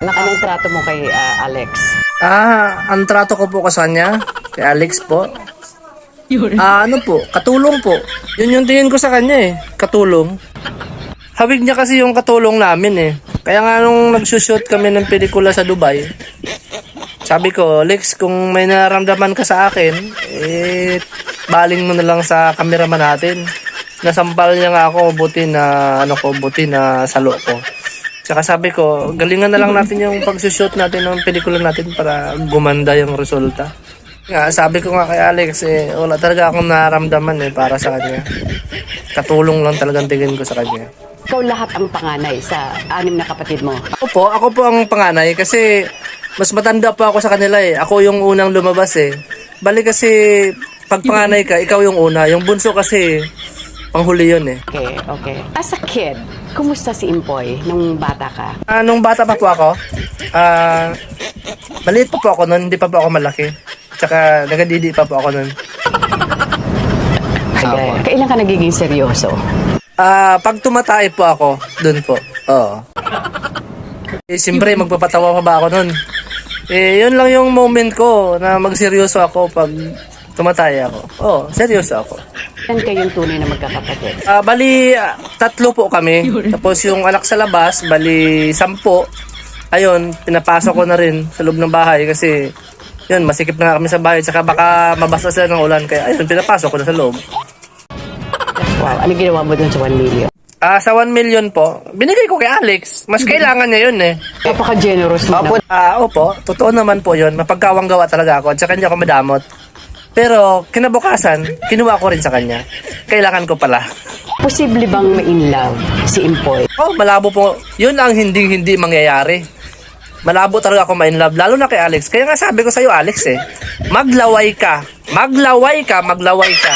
Anong trato mo kay ah, Alex? Ah, ang trato ko po sa kanya, kay Alex po. Ah, ano po, katulong po. Yun yung tingin ko sa kanya eh, katulong. Hawig niya kasi yung katulong namin eh. Kaya nga nung nagsushoot kami ng pelikula sa Dubai, sabi ko, Lex, kung may nararamdaman ka sa akin, eh, baling mo na lang sa cameraman natin. Nasampal niya nga ako, buti na, ano ko, buti na salo ko. Tsaka sabi ko, galingan na lang natin yung pagsushoot natin ng pelikula natin para gumanda yung resulta. Nga, sabi ko nga kay Alex, eh, wala talaga akong naramdaman eh para sa kanya. Katulong lang talagang tingin ko sa kanya. Ikaw lahat ang panganay sa anim na kapatid mo. Ako po, ako po ang panganay kasi mas matanda pa ako sa kanila eh. Ako yung unang lumabas eh. Bali kasi pag panganay ka, ikaw yung una. Yung bunso kasi panghuli yun eh. Okay, okay. As a kid, kumusta si Impoy nung bata ka? Ah, nung bata pa po ako, ah, maliit pa po ako nun, hindi pa po ako malaki. Tsaka nagadidi pa po ako nun. Sige, kailan ka nagiging seryoso? Ah, pag tumatay po ako, dun po. Oo. Eh, siyempre, magpapatawa pa ba ako nun? Eh, yun lang yung moment ko na magseryoso ako pag tumatay ako. Oo, seryoso ako. Yan kayong tunay na magkakapatid. Ah, bali, ah, tatlo po kami. Tapos yung anak sa labas, bali, sampo. Ayun, pinapasok ko na rin sa loob ng bahay kasi yun, masikip na nga kami sa bahay. Tsaka baka mabasa sila ng ulan. Kaya ayun, pinapasok ko na sa loob. Wow, ano ginawa mo dun sa 1 million? Ah, sa 1 million po, binigay ko kay Alex. Mas kailangan niya yun eh. Napaka-generous mo naman. Ah, opo, totoo naman po yun. Mapagkawang gawa talaga ako at saka hindi ako madamot. Pero kinabukasan, kinuha ko rin sa kanya. Kailangan ko pala. Posible bang ma-in love si Impoy? Oh, malabo po. Yun ang hindi-hindi mangyayari. Malabo talaga ako ma-in love, lalo na kay Alex. Kaya nga sabi ko sa'yo, Alex eh, maglaway ka. Maglaway ka, maglaway ka.